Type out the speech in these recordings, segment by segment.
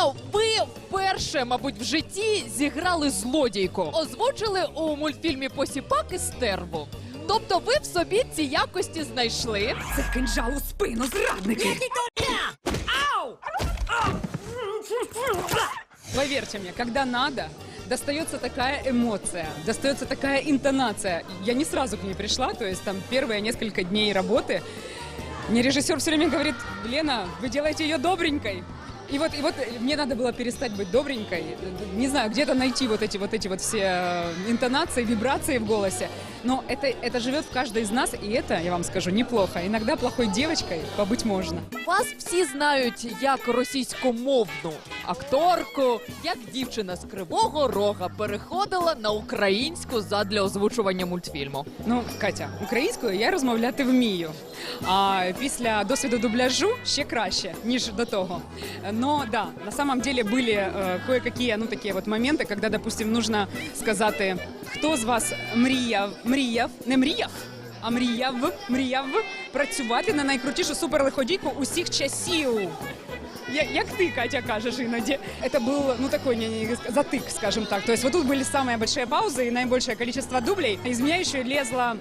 Лено, ви вперше, мабуть, в житті зіграли злодійку. Озвучили у мультфільмі Посіпак і стерву. Тобто ви в собі ці якості знайшли. Це кинжал у спину, зрадники! Поверьте мне, когда надо, достается такая эмоция, достается такая интонация. Я не сразу к ней пришла, то есть там первые несколько дней работы. Мне режиссер все время говорит, Лена, вы делаете ее добренькой. И вот, и вот мне надо было перестать быть добренькой, не знаю, где-то найти вот эти вот эти вот все э, интонации, вибрации в голосе. Но это, это живет в каждой из нас, и это, я вам скажу, неплохо. Иногда плохой девочкой побыть можно. Вас всі знають як російськомовну акторку, як дівчина з кривого рога переходила на українську задля озвучування мультфільму. Ну, Катя, українською я розмовляти вмію. А після досвіду дубляжу ще краще, ніж до того. Но да, на самом деле были э, кое-какие ну, такие вот моменты, когда, допустим, нужно сказати, хто з вас мріяв, мріяв, не мріяв, а мріяв, мріяв працювати на найкрутішу суперлиходійку усіх часів. Я- Як ти, Катя, кажеш іноді. Это был, ну, такой не, не, затык, скажем так. То есть вот тут были самые большие паузы и наибольшее количество дублей. Из меня еще лезла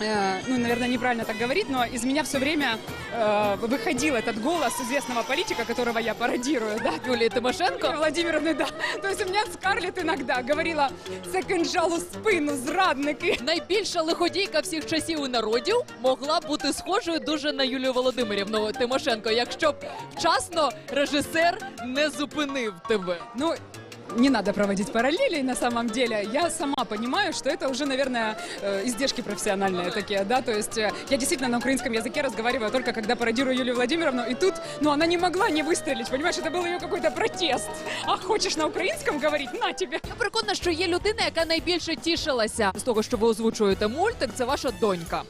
э, ну, наверное, неправильно так говорить, но из меня все время э, выходил этот голос известного политика, которого я пародирую, да, Юлії Тимошенко. Юлии Владимировны, да. То есть у меня Скарлетт иногда говорила, це кинжал у спину, зрадники. Найбільша лиходійка всіх часів і народів могла бути схожою дуже на Юлію Володимирівну Тимошенко, якщо б вчасно режисер не зупинив тебе. Ну, не надо проводить параллели на самом деле. Я сама понимаю, что это уже, наверное, э, издержки профессиональные такие, да, то есть э, я действительно на украинском языке разговариваю только когда пародирую Юлию Владимировну, и тут, ну, она не могла не выстрелить, понимаешь, это был ее какой-то протест. А хочешь на украинском говорить? На тебе! Я переконана, що є людина, яка найбільше тішилася з того, що ви озвучуєте мультик. Це ваша донька.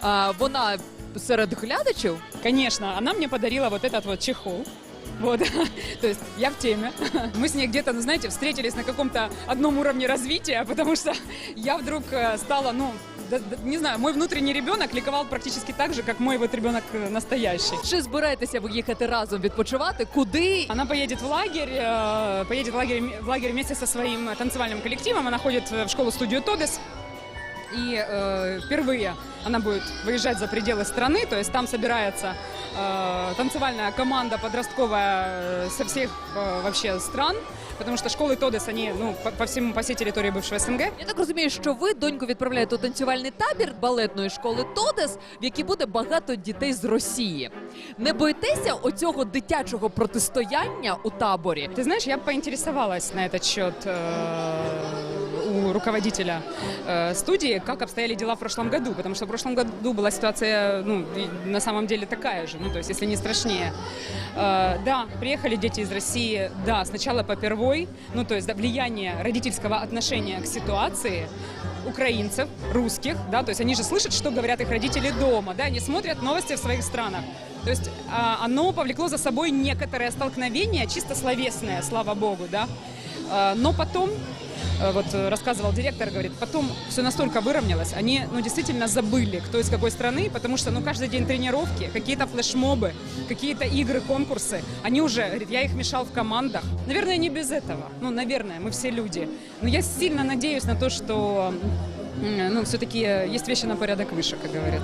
А, вона серед глядачів Конечно, она мне подарила вот этот вот чехол. Вот, то есть я в теме. Мы с ней где-то, ну знаете, встретились на каком-то одном уровне развития, потому что я вдруг э, стала, ну, да- да- не знаю, мой внутренний ребенок ликовал практически так же, как мой вот ребенок э, настоящий. чи збираєтеся ви їхати разом відпочивати? Куди? Она поедет в лагерь, э, поедет в лагерь, в лагерь вместе со своим танцевальным коллективом. Она ходит в школу-студию Тодес. И э, впервые она будет выезжать за пределы страны, то есть там собирается э, танцевальная команда подростковая э, со всех э, вообще стран, потому что школы Тодес, они ну, по, по всему, по всей территории бывшего СНГ. Я так розумію, що ви доньку відправляєте у танцювальний табір балетної школи Тодес, в якій буде багато дітей з Росії. Не боїтеся оцього дитячого протистояння у таборі? Ты знаешь, я бы поинтересовалась на этот счет э, руководителя э, студии, как обстояли дела в прошлом году, потому что в прошлом году была ситуация, ну, на самом деле такая же, ну, то есть, если не страшнее. Э, да, приехали дети из России, да, сначала попервой, ну, то есть, да, влияние родительского отношения к ситуации украинцев, русских, да, то есть они же слышат, что говорят их родители дома, да, они смотрят новости в своих странах. То есть а, оно повлекло за собой некоторое столкновение, чисто словесное, слава богу, да. А, но потом, э, вот э, рассказывал директор, говорит, потом все настолько выровнялось, они, ну, действительно забыли, кто из какой страны, потому что, ну, каждый день тренировки, какие-то флешмобы, какие-то игры, конкурсы, они уже, говорит, я их мешал в командах. Наверное, не без этого, ну, наверное, мы все люди. Но я сильно надеюсь на то, что, ну, все-таки есть вещи на порядок выше, как говорят.